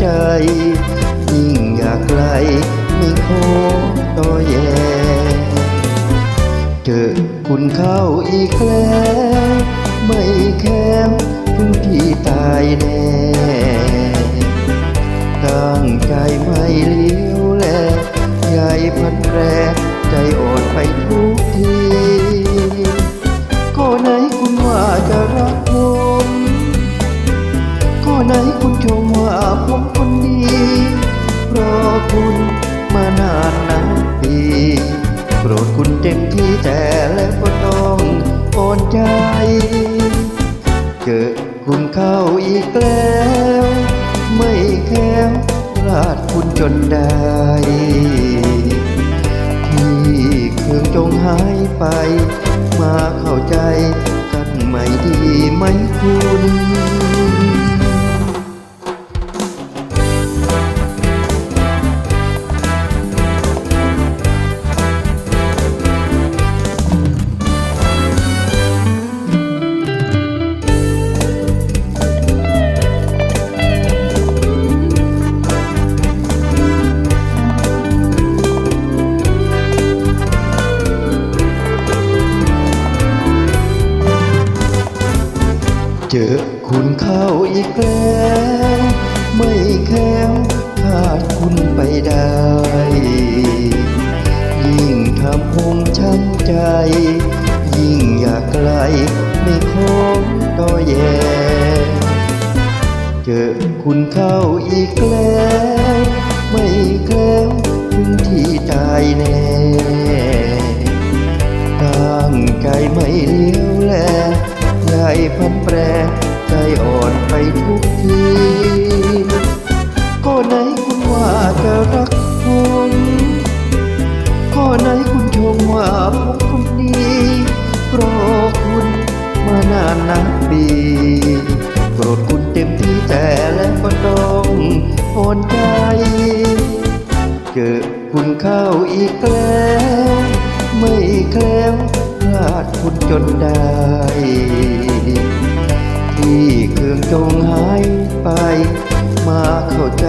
ใจ ยิ่งอยากไกลไม่โคต่อแย่เจอคุณเข้าอีกแล้วไม่แค้มพึ่ที่ตายแน่ตั้งใจไม่เลี้ยวแลใหญ่พันแรใจอ่อนไปทุกที คุณมานานนับปีโปรดคุณเต็มที่แต่แล้วก็ต้องอ่อนใจ เจอคุณเข้าอีกแล้ว ไม่แค้วพลาดคุณจนได้ ที่เครื่องจงหายไป มาเข้าใจกันไม่ดีไหมคุณ เจอคุณเข้าอีกแล้ว ไม่แค้วขาดคุณไปได้ ยิ่งทำผมช้ำใจ ยิ่งอยากไกลไม่คงต่อแยเจอคุณเข้าอีกแล้ว ไม่แคล้วถึงที่ตายแน่ตั้งใจไม่เลี้ยวแลใหญ่ พันแปรใจอ่อนไปทุกที ก็ไหนคุณว่าจะรักผมก็ไหนคุณชมว่าผมคนดีรอคุณมานานนับปีโปรดคุณเต็มที่แต่แล้วก็ต้องอ่อนใจ เจอคุณเข้าอีกแล้ว ไม่แคล้วพลาดคุณจนได้ จงหายไป มาเข้าใจ